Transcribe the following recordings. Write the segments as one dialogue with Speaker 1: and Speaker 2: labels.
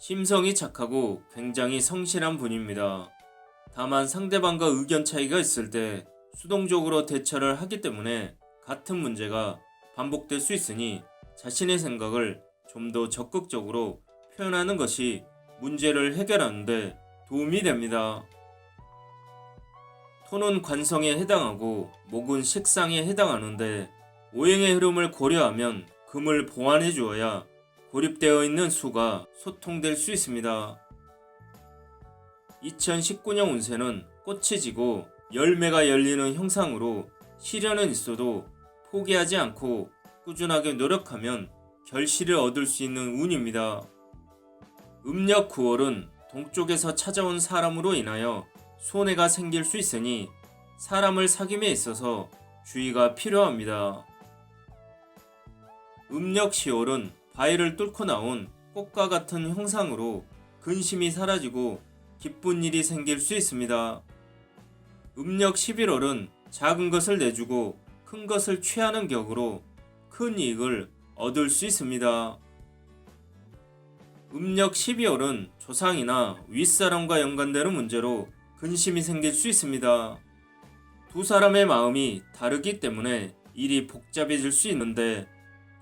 Speaker 1: 심성이 착하고 굉장히 성실한 분입니다. 다만 상대방과 의견 차이가 있을 때 수동적으로 대처를 하기 때문에 같은 문제가 반복될 수 있으니 자신의 생각을 좀 더 적극적으로 표현하는 것이 문제를 해결하는데 도움이 됩니다. 토는 관성에 해당하고 목은 식상에 해당하는데 오행의 흐름을 고려하면 금을 보완해 주어야 고립되어 있는 수가 소통될 수 있습니다. 2019년 운세는 꽃이 지고 열매가 열리는 형상으로 시련은 있어도 포기하지 않고 꾸준하게 노력하면 결실을 얻을 수 있는 운입니다. 음력 9월은 동쪽에서 찾아온 사람으로 인하여 손해가 생길 수 있으니 사람을 사귐에 있어서 주의가 필요합니다. 음력 10월은 바위를 뚫고 나온 꽃과 같은 형상으로 근심이 사라지고 기쁜 일이 생길 수 있습니다. 음력 11월은 작은 것을 내주고 큰 것을 취하는 격으로 큰 이익을 얻을 수 있습니다. 음력 12월은 조상이나 윗사람과 연관되는 문제로 근심이 생길 수 있습니다. 두 사람의 마음이 다르기 때문에 일이 복잡해질 수 있는데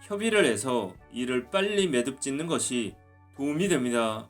Speaker 1: 협의를 해서 일을 빨리 매듭 짓는 것이 도움이 됩니다.